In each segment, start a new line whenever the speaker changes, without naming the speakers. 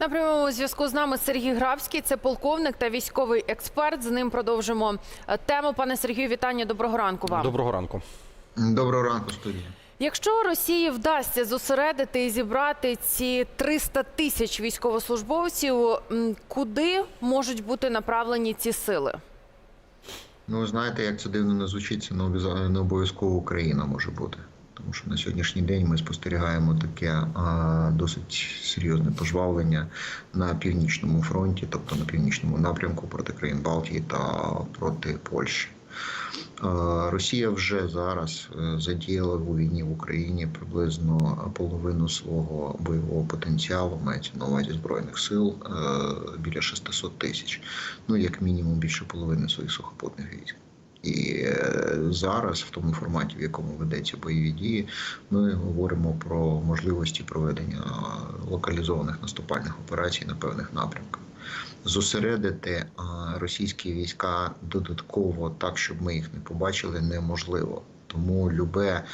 На прямому зв'язку з нами Сергій Гравський, це полковник та військовий експерт. З ним продовжимо тему. Пане Сергію, вітання. Доброго ранку вам.
Доброго ранку.
Доброго ранку, студія.
Якщо Росії вдасться зосередити і зібрати ці 300 тисяч військовослужбовців, куди можуть бути направлені ці сили?
Ну, знаєте, як це дивно не звучить, це не обов'язково Україна може бути. Тому що на сьогоднішній день ми спостерігаємо таке досить серйозне пожвавлення на північному фронті, тобто на північному напрямку проти країн Балтії та проти Польщі. Росія вже зараз е, задіяла у війні в Україні приблизно половину свого бойового потенціалу, мається на увазі збройних сил е, біля 600 тисяч. Ну як мінімум більше половини своїх сухопутних. Е, зараз, в тому форматі, в якому ведеться бойові дії, ми говоримо про можливості проведення локалізованих наступальних операцій на певних напрямках. Зосередити російські війська додатково так, щоб ми їх не побачили, неможливо. Тому любе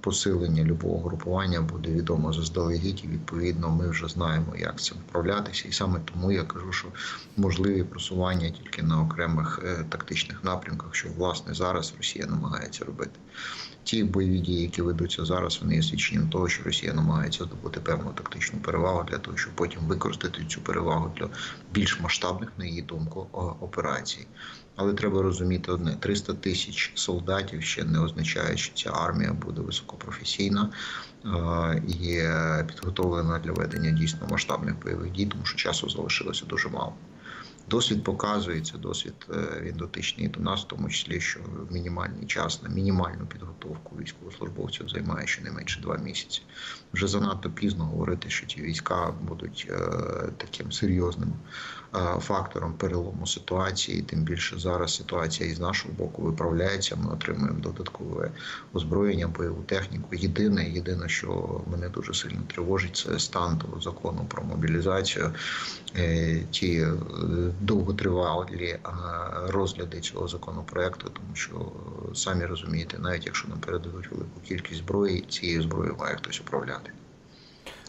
посилення любого групування буде відомо заздалегідь, і відповідно ми вже знаємо, як цим вправлятися. І саме тому я кажу, що можливі просування тільки на окремих е, тактичних напрямках, що власне зараз Росія намагається робити. Ті бойові дії, які ведуться зараз, вони є свідченням того, що Росія намагається здобути певну тактичну перевагу для того, щоб потім використати цю перевагу для більш масштабних, на її думку, операцій. Але треба розуміти одне: 300 тисяч солдатів ще не означає, що ця армія буде високопрофесійна і підготовлена для ведення дійсно масштабних бойових дій, тому що часу залишилося дуже мало. Досвід показує, це досвід е, він дотичний до нас, в тому числі, що мінімальний час на мінімальну підготовку військовослужбовців займає щонайменше два місяці. Вже занадто пізно говорити, що ті війська будуть е, таким серйозним фактором перелому ситуації. Тим більше зараз ситуація із нашого боку виправляється. Ми отримуємо додаткове озброєння, бойову техніку. Єдине, єдине, що мене дуже сильно тривожить, це стан того закону про мобілізацію. Е, Ті е, довготривалі е, розгляди цього законопроекту, тому що е, самі розумієте, навіть якщо нам передадуть велику кількість зброї, цією зброєю має хтось управляти.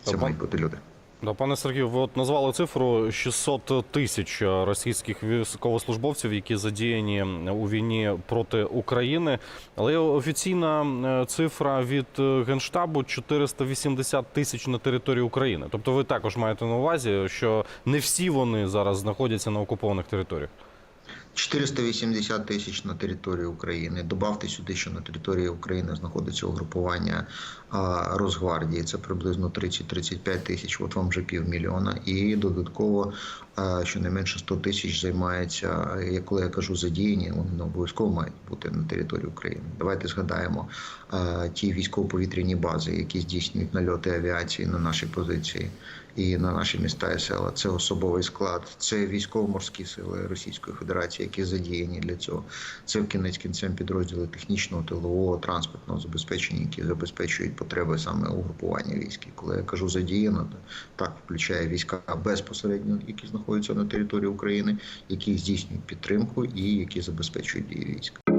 Це мають бути люди.
Да, пане Сергію, ви от назвали цифру 600 тисяч російських військовослужбовців, які задіяні у війні проти України. Але офіційна е, цифра від е, генштабу 480 тисяч на території України. Тобто, ви також маєте на увазі, що не всі вони зараз знаходяться на окупованих територіях.
480 тисяч на території України. Добавте сюди, що на території України знаходиться угрупування Росгвардії. Це приблизно 30-35 тисяч. От вам вже півмільйона. І додатково щонайменше 100 тисяч займається. Коли я кажу задіяні, вони не обов'язково мають бути на території України. Давайте згадаємо ті військово-повітряні бази, які здійснюють нальоти авіації на наші позиції і на наші міста і села. Це особовий склад, це військово-морські сили Російської Федерації, які задіяні для цього. Це в кінець кінцем підрозділи технічного, тилового, транспортного забезпечення, які забезпечують потреби саме угрупування військ. І Коли я кажу задіяно, то так включає війська безпосередньо, які знаходяться на території України, які здійснюють підтримку і які забезпечують дії військ.